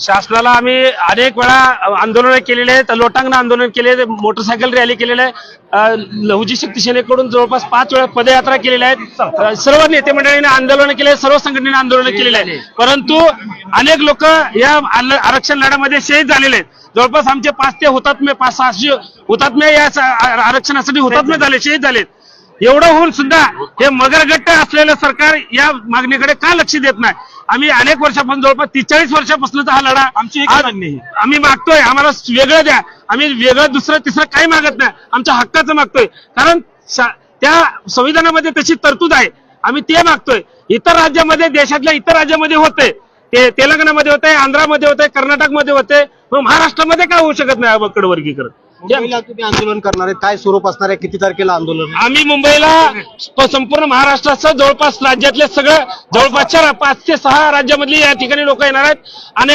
शासनाला आम्ही अनेक वेळा आंदोलन केलेले आहेत. लोटांगण आंदोलन केले मोटरसायकल रॅली केलेले आहे. लहुजी शक्ती सेनेकडून जवळपास पाच वेळा पदयात्रा केलेल्या आहेत. सर्व नेते मंडळीने आंदोलन केले सर्व संघटनेने आंदोलन केलेले आहे. परंतु अनेक लोक या आरक्षण लढ्यामध्ये शहीद झालेले आहेत. जवळपास आमचे पाच ते हुतात्मे पाच सहाशे हुतात्मे या आरक्षणासाठी हुतात्मे झाले शहीद झालेत. एवढं होऊन सुद्धा हे मगरगट्ट असलेलं सरकार या मागणीकडे का लक्ष देत नाही? आम्ही अनेक वर्षापासून जवळपास तीचाळीस वर्षापासूनचा हा लढा आमची. आम्ही मागतोय. आम्हाला वेगळं द्या. आम्ही वेगळं दुसरं तिसरं काही मागत नाही. आमच्या हक्काचं मागतोय. कारण त्या संविधानामध्ये तशी तरतूद आहे. आम्ही ते मागतोय. इतर राज्यामध्ये देशातल्या इतर राज्यामध्ये होते. ते तेलंगणामध्ये होते आंध्रामध्ये होते कर्नाटकमध्ये होते. मग महाराष्ट्रामध्ये काय होऊ शकत नाही बकड वर्गीकरण? हे- मुंबईला तुम्ही आंदोलन करणार आहे. काय स्वरूप असणार आहे? किती तारखेला आंदोलन आम्ही मुंबईला प- संपूर्ण महाराष्ट्राचं जवळपास राज्यातले सगळं जवळपासच्या रा- पाच ते सहा राज्यामधली या ठिकाणी लोक येणार आहेत. आणि